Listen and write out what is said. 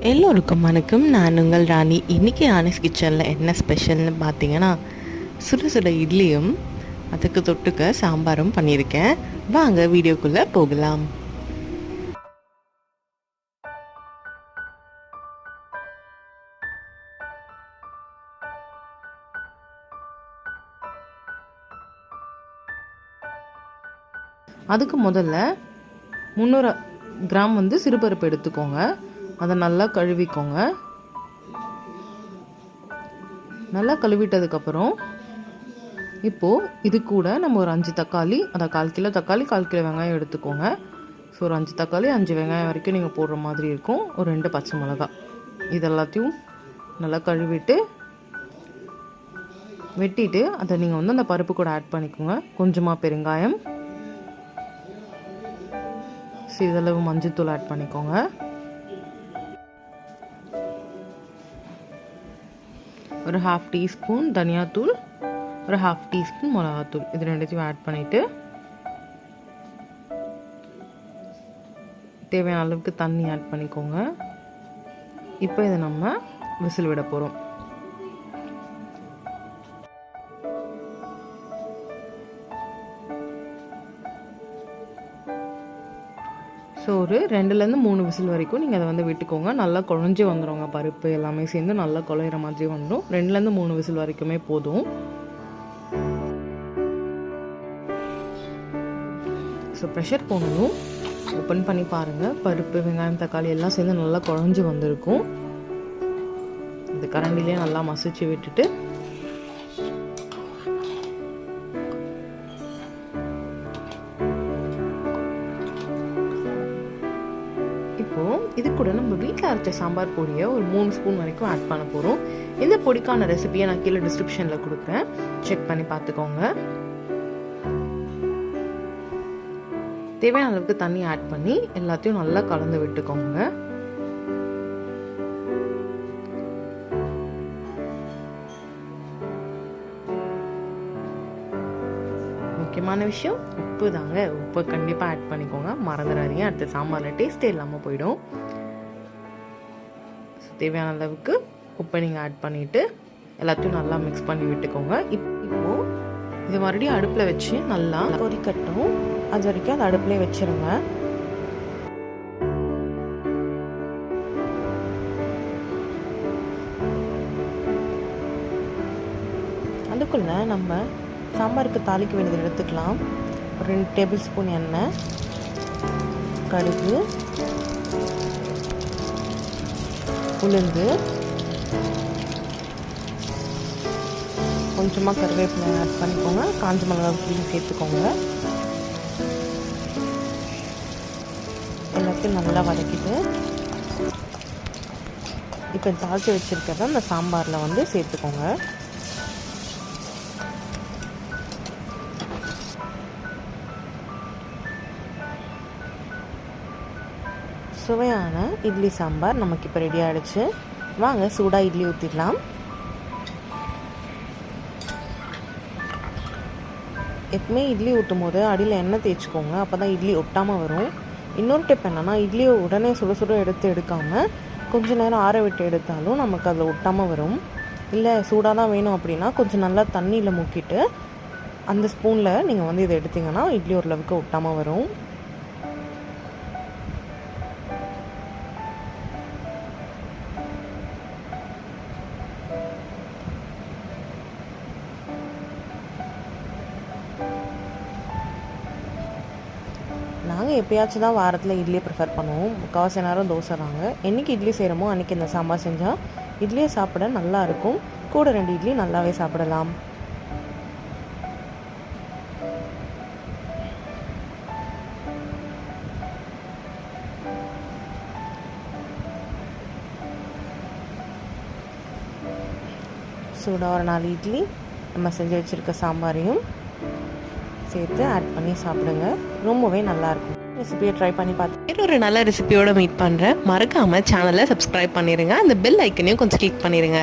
எல்லோருக்கும் வணக்கம். நான் உங்கள் ராணி. இன்றைக்கி ராணிஸ் கிச்சனில் என்ன ஸ்பெஷல்னு பார்த்தீங்கன்னா சுட சுட இட்லியும் அதுக்கு தொட்டுக்க சாம்பாரும் பண்ணியிருக்கேன். வாங்க வீடியோக்குள்ளே போகலாம். அதுக்கு முதல்ல முந்நூறு கிராம் வந்து சிறுபருப்பு எடுத்துக்கோங்க. அதை நல்லா கழுவிக்கோங்க. நல்லா கழுவிட்டதுக்கப்புறம் இப்போது இது கூட நம்ம ஒரு அஞ்சு தக்காளி அதை கால் கிலோ தக்காளி கால் கிலோ வெங்காயம் எடுத்துக்கோங்க. ஸோ ஒரு அஞ்சு தக்காளி அஞ்சு வெங்காயம் வரைக்கும் நீங்கள் போடுற மாதிரி இருக்கும். ஒரு ரெண்டு பச்சை மிளகா. இது எல்லாத்தையும் நல்லா கழுவிட்டு வெட்டிட்டு அதை நீங்கள் வந்து அந்த பருப்பு கூட ஆட் பண்ணிக்கோங்க. கொஞ்சமாக பெருங்காயம். சிறிதளவு மஞ்சத்தூள் ஆட் பண்ணிக்கோங்க. ஒரு ஹாஃப் டீஸ்பூன் தனியாத்தூள் ஒரு ஹாஃப் டீஸ்பூன் மிளகாத்தூள். இது ரெண்டுத்தையும் ஆட் பண்ணிவிட்டு தேவையான அளவுக்கு தண்ணி ஆட் பண்ணிக்கோங்க. இப்போ இதை நம்ம விசில் விட போகிறோம் ஸோ ஒரு ரெண்டுலேருந்து மூணு விசில் வரைக்கும் நீங்கள் அதை வந்து விட்டுக்கோங்க. நல்லா குழஞ்சி வந்துடுங்க பருப்பு எல்லாமே சேர்ந்து நல்லா குழையிற மாதிரி வந்துடும் ரெண்டுலேருந்து மூணு விசில் வரைக்குமே போதும். ஸோ ப்ரெஷர் போனதும் ஓப்பன் பண்ணி பாருங்கள் பருப்பு வெங்காயம் தக்காளி எல்லாம் சேர்ந்து நல்லா குழஞ்சி வந்திருக்கும். இந்த கரண்டிலே நல்லா மசிச்சு விட்டுட்டு போகிறோம் இது கூட நம்ம வீட்டில் அரைச்ச சாம்பார் பொடியை ஒரு மூணு ஸ்பூன் வரைக்கும் ஆட் பண்ண போகிறோம் இந்த பொடிக்கான ரெசிபியை நான் கீழே டிஸ்கிரிப்ஷனில் கொடுக்குறேன். செக் பண்ணி பார்த்துக்கோங்க. தேவையான அளவுக்கு தண்ணி ஆட் பண்ணி எல்லாத்தையும் நல்லா கலந்து விட்டுக்கோங்க. முக்கியமான விஷயம் உப்பு தாங்க உப்பு கண்டிப்பாக ஆட் பண்ணிக்கோங்க. மறந்துடாதீங்க. அடுத்த சாம்பாரில் டேஸ்ட்டே இல்லாமல் போயிடும். தேவையான அளவுக்கு உப்பை நீங்கள் ஆட் பண்ணிவிட்டு எல்லாத்தையும் நல்லா மிக்ஸ் பண்ணி விட்டுக்கோங்க. இப் இப்போது இது மறுபடியும் அடுப்பில் வச்சு நல்லா பொரிக்கட்டும் அது வரைக்கும் அந்த அடுப்புலேயே வச்சுருங்க. அதுக்குள்ளே நம்ம சாம்பாருக்கு தாளிக்க வேண்டியது எடுத்துக்கலாம். ஒரு ரெண்டு டேபிள் ஸ்பூன் எண்ணெய் கடுகு உளுந்து கொஞ்சமாக கருவேப்பிலை ஆட் பண்ணிக்கோங்க. காஞ்ச மிளகா கிள்ளி சேர்த்துக்கோங்க. எல்லாத்தையும் நல்லா வதக்கிட்டு இப்போ தாழ்த்து வச்சுருக்கிறத அந்த சாம்பாரில் வந்து சேர்த்துக்கோங்க. சுவையான இட்லி சாம்பார் நமக்கு இப்போ ரெடி ஆகிடுச்சு வாங்க சூடாக இட்லி ஊற்றிடலாம் எப்பவுமே இட்லி ஊற்றும் போது அடியில் எண்ணெய் தேய்ச்சிக்கோங்க அப்போ தான் இட்லி ஒட்டாமல் வரும். இன்னொரு டிப் என்னென்னா இட்லியை உடனே சுட சுட எடுத்து எடுக்காமல் கொஞ்ச நேரம் ஆற விட்டு எடுத்தாலும் நமக்கு அதில் ஒட்டாமல் வரும். இல்லை சூடாக தான் வேணும் அப்படின்னா கொஞ்சம் நல்லா தண்ணியில் முக்கிட்டு அந்த ஸ்பூனில் நீங்கள் வந்து இதை எடுத்திங்கன்னா இட்லி ஓரளவுக்கு ஒட்டாமல் வரும். நாங்கள் எப்பயாச்சும் தான் வாரத்தில் இட்லியை ப்ரிஃபர் பண்ணுவோம். முக்கால்வாசி நேரம் தோசை தாங்க என்றைக்கு இட்லி செய்கிறோமோ அன்றைக்கி இந்த சாம்பார் செஞ்சால் இட்லியை சாப்பிட நல்லாயிருக்கும் கூட ரெண்டு இட்லி நல்லாவே சாப்பிடலாம். சூடாக ஒரு நாலு இட்லி நம்ம செஞ்சு வச்சுருக்க சாம்பாரையும் சேர்த்து ஆட் பண்ணி சாப்பிடுங்க. ரொம்பவே நல்லாயிருக்கும் ரெசிபியை ட்ரை பண்ணி பார்த்து ஒரு நல்ல ரெசிபியோட மீட் பண்ணுறேன் மறக்காமல் சேனலை சப்ஸ்கிரைப் பண்ணிடுங்க அந்த பெல் ஐக்கனையும் கொஞ்சம் கிளிக் பண்ணிடுங்க